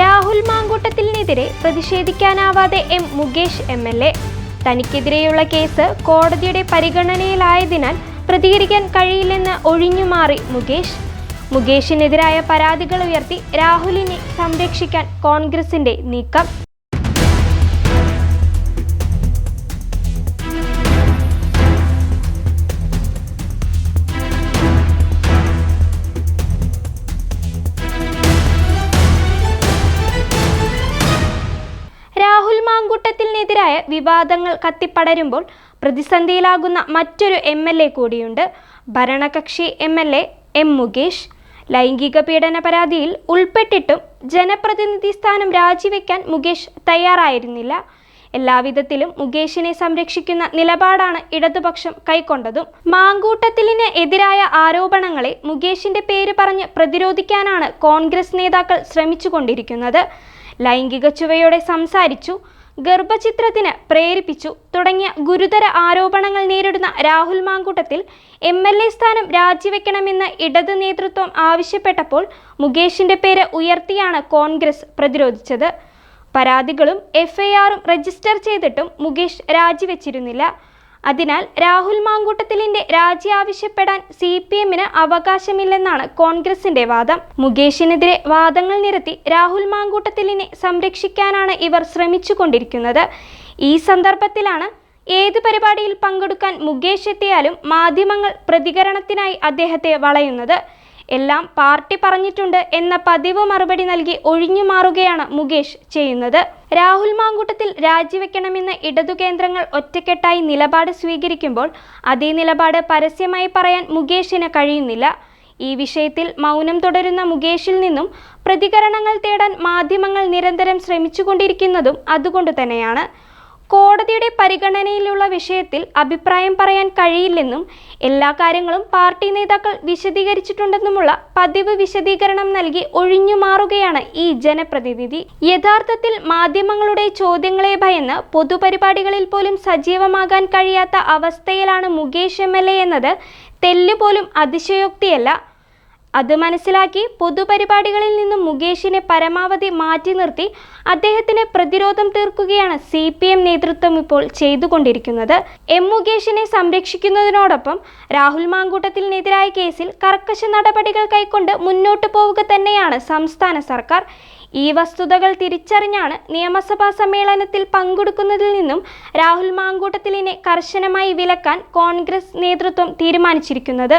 രാഹുൽ മാങ്കൂട്ടത്തിനെതിരെ പ്രതിഷേധിക്കാനാവാതെ M Mukesh M L A. തനിക്കെതിരെയുള്ള case കോടതിയുടെ പരിഗണനയിലായതിനാൽ പ്രതികരിക്കാൻ കഴിയില്ലെന്ന് ഒഴിഞ്ഞുമാറി മുകേഷ്. മുകേഷിനെതിരായ പരാതികൾ ഉയർത്തി രാഹുലിനെ സംരക്ഷിക്കാൻ കോൺഗ്രസിന്റെ നീക്കം. മാങ്കൂട്ടത്തിനെതിരായ വിവാദങ്ങൾ കത്തിപ്പടരുമ്പോൾ പ്രതിസന്ധിയിലാകുന്ന മറ്റൊരു എം എൽ എ കൂടിയുണ്ട്. ഭരണകക്ഷി M L A M Mukesh. ലൈംഗിക പീഡന പരാതിയിൽ ഉൾപ്പെട്ടിട്ടും ജനപ്രതിനിധി സ്ഥാനം രാജിവെക്കാൻ മുകേഷ് തയ്യാറായിരുന്നില്ല. എല്ലാവിധത്തിലും മുകേഷിനെ സംരക്ഷിക്കുന്ന നിലപാടാണ് ഇടതുപക്ഷം കൈക്കൊണ്ടതും. മാങ്കൂട്ടത്തിലിന് എതിരായ ആരോപണങ്ങളെ മുകേഷിന്റെ പേര് പറഞ്ഞ് പ്രതിരോധിക്കാനാണ് കോൺഗ്രസ് നേതാക്കൾ ശ്രമിച്ചുകൊണ്ടിരിക്കുന്നത്. ലൈംഗിക ചുവയോടെ സംസാരിച്ചു. ഗർഭചിത്രത്തിന് പ്രേരിപ്പിച്ചു. തുടങ്ങിയ ഗുരുതര ആരോപണങ്ങൾ നേരിടുന്ന Rahul Mankoottathil M L A സ്ഥാനം രാജിവെക്കണമെന്ന് ഇടത് നേതൃത്വം ആവശ്യപ്പെട്ടപ്പോൾ മുകേഷിന്റെ പേര് ഉയർത്തിയാണ് കോൺഗ്രസ് പ്രതിരോധിച്ചത്. പരാതികളും എഫ്ഐആറും രജിസ്റ്റർ ചെയ്തിട്ടും മുകേഷ് രാജിവെച്ചിരുന്നില്ല. അതിനാൽ രാഹുൽ മാങ്കൂട്ടത്തിലിന്റെ രാജി ആവശ്യപ്പെടാൻ സി പി എമ്മിന് അവകാശമില്ലെന്നാണ് കോൺഗ്രസിന്റെ വാദം. മുകേഷിനെതിരെ വാദങ്ങൾ നിരത്തി രാഹുൽ മാങ്കൂട്ടത്തിലിനെ സംരക്ഷിക്കാനാണ് ഇവർ ശ്രമിച്ചുകൊണ്ടിരിക്കുന്നത്. ഈ സന്ദർഭത്തിലാണ് ഏത് പരിപാടിയിൽ പങ്കെടുക്കാൻ മുകേഷ് എത്തിയാലും മാധ്യമങ്ങൾ പ്രതികരണത്തിനായി അദ്ദേഹത്തെ വളയുന്നത്. എല്ലാം പാർട്ടി പറഞ്ഞിട്ടുണ്ട് എന്ന പതിവ് മറുപടി നൽകി ഒഴിഞ്ഞു മാറുകയാണ് മുകേഷ് ചെയ്യുന്നത്. രാഹുൽ മാങ്കൂട്ടത്തിൽ രാജിവെക്കണമെന്ന് ഇടതു കേന്ദ്രങ്ങൾ ഒറ്റക്കെട്ടായി നിലപാട് സ്വീകരിക്കുമ്പോൾ അതേ നിലപാട് പരസ്യമായി പറയാൻ മുകേഷിന് കഴിയുന്നില്ല. ഈ വിഷയത്തിൽ മൗനം തുടരുന്ന മുകേഷിൽ നിന്നും പ്രതികരണങ്ങൾ തേടാൻ മാധ്യമങ്ങൾ നിരന്തരം ശ്രമിച്ചുകൊണ്ടിരിക്കുന്നതും അതുകൊണ്ട് തന്നെയാണ്. കോടതിയുടെ പരിഗണനയിലുള്ള വിഷയത്തിൽ അഭിപ്രായം പറയാൻ കഴിയില്ലെന്നും എല്ലാ കാര്യങ്ങളും പാർട്ടി നേതാക്കൾ വിശദീകരിച്ചിട്ടുണ്ടെന്നുമുള്ള പതിവ് വിശദീകരണം നൽകി ഒഴിഞ്ഞുമാറുകയാണ് ഈ ജനപ്രതിനിധി. യഥാർത്ഥത്തിൽ മാധ്യമങ്ങളുടെ ചോദ്യങ്ങളെ ഭയന്ന് പൊതുപരിപാടികളിൽ പോലും സജീവമാകാൻ കഴിയാത്ത അവസ്ഥയിലാണ് മുകേഷ് എം എൽ എ എന്നത്. തെല്ലുപോലും അതിശയോക്തിയല്ല. അത് മനസ്സിലാക്കി പൊതുപരിപാടികളിൽ നിന്നും മുകേഷിനെ പരമാവധി മാറ്റി നിർത്തി അദ്ദേഹത്തിന് പ്രതിരോധം തീർക്കുകയാണ് സി പി എം നേതൃത്വം ഇപ്പോൾ ചെയ്തുകൊണ്ടിരിക്കുന്നത്. എം മുകേഷിനെ സംരക്ഷിക്കുന്നതിനോടൊപ്പം രാഹുൽ മാങ്കൂട്ടത്തിനെതിരായ കേസിൽ കർക്കശ നടപടികൾ കൈക്കൊണ്ട് മുന്നോട്ടു പോവുക തന്നെയാണ് സംസ്ഥാന സർക്കാർ. ഈ വസ്തുതകൾ തിരിച്ചറിഞ്ഞാണ് നിയമസഭാ സമ്മേളനത്തിൽ പങ്കെടുക്കുന്നതിൽ നിന്നും രാഹുൽ മാങ്കൂട്ടത്തിലിനെ കർശനമായി വിലക്കാൻ കോൺഗ്രസ് നേതൃത്വം തീരുമാനിച്ചിരിക്കുന്നത്.